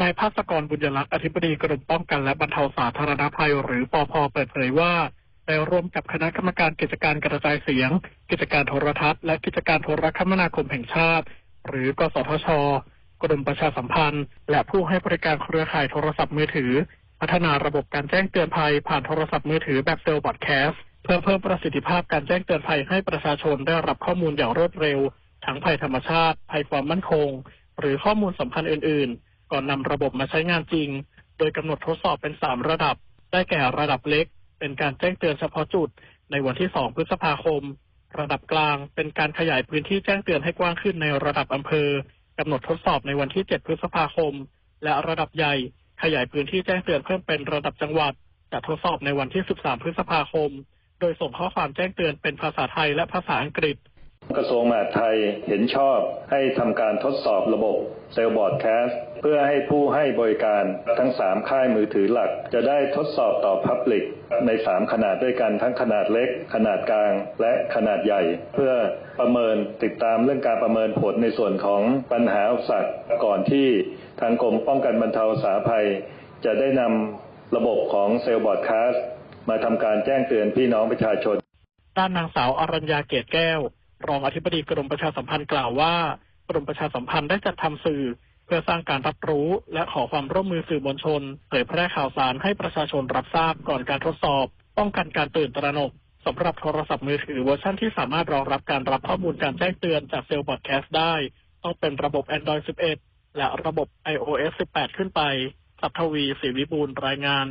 นายภาสกรบุญยลักษณ์อธิบดีกรมป้องกันและบรรเทาสาธารณภัย หรือปอพเปิดเผยว่าได้ร่วมกับคณะกรรมการกิจการกระจายเสียง กิจการโทรทัศน์และกิจการโทรคมนาคมแห่งชาติ หรือกสทช กรมประชาสัมพันธ์ และผู้ให้บริการเครือข่ายโทรศัพท์มือถือ พัฒนาระบบการแจ้งเตือนภัยผ่านโทรศัพท์มือถือแบบเซลล์บอดแคสต์เพื่อเพิ่มประสิทธิภาพการแจ้งเตือนภัยให้ประชาชนได้รับข้อมูลอย่างรวดเร็ว ทั้งภัยธรรมชาติ ภัยความมั่นคง หรือข้อมูลสำคัญอื่น ๆ ก่อนนำระบบมาใช้งานจริง โดยกำหนดทดสอบเป็น 3 ระดับ ได้แก่ระดับเล็ก เป็นการแจ้งเตือนเฉพาะจุด ในวันที่ 2 พฤษภาคม ระดับกลาง เป็นการขยายพื้นที่แจ้งเตือนให้กว้างขึ้นในระดับอำเภอกำหนดทดสอบในวันที่ 7 พฤษภาคม และระดับใหญ่ ขยายพื้นที่แจ้งเตือนเพิ่มเป็นระดับจังหวัดจะทดสอบในวันที่ 13 พฤษภาคม โดยส่งข้อความแจ้งเตือนเป็นภาษาไทยและภาษาอังกฤษ กระทรวงมหาดไทยเห็นชอบให้ทำการทดสอบระบบเซลล์บอร์ดแคสต์เพื่อให้ผู้ให้บริการทั้ง 3 ค่ายมือถือหลัก จะได้ทดสอบต่อพับลิกใน 3 ขนาดด้วยกันทั้งขนาดเล็ก ขนาดกลาง และขนาดใหญ่ เพื่อประเมินติดตามเรื่องการประเมินผลในส่วนของปัญหาอุปสรรคก่อนที่ทางกรมป้องกันบรรเทาสาภัย จะได้นำระบบของเซลล์บอร์ดแคสต์มาทำการแจ้งเตือนพี่น้องประชาชน ด้านนางสาวอรัญญาเกตแก้ว รองอธิบดีกรมประชาสัมพันธ์กล่าวว่ากรมประชาสัมพันธ์ได้จัดทำสื่อ เพื่อสร้างการรับรู้ และขอความร่วมมือสื่อมวลชนเผยแพร่ข่าวสารให้ประชาชนรับทราบก่อนการทดสอบ ป้องกันการตื่นตระหนกสำหรับโทรศัพท์มือถือเวอร์ชันที่สามารถรองรับการรับข้อมูลการแจ้งเตือนจากเซลล์บอดแคสต์ได้ ต้องเป็นระบบ Android 11 และระบบ iOS 18 ขึ้นไป สัตทวีศรีวิบูลรายงาน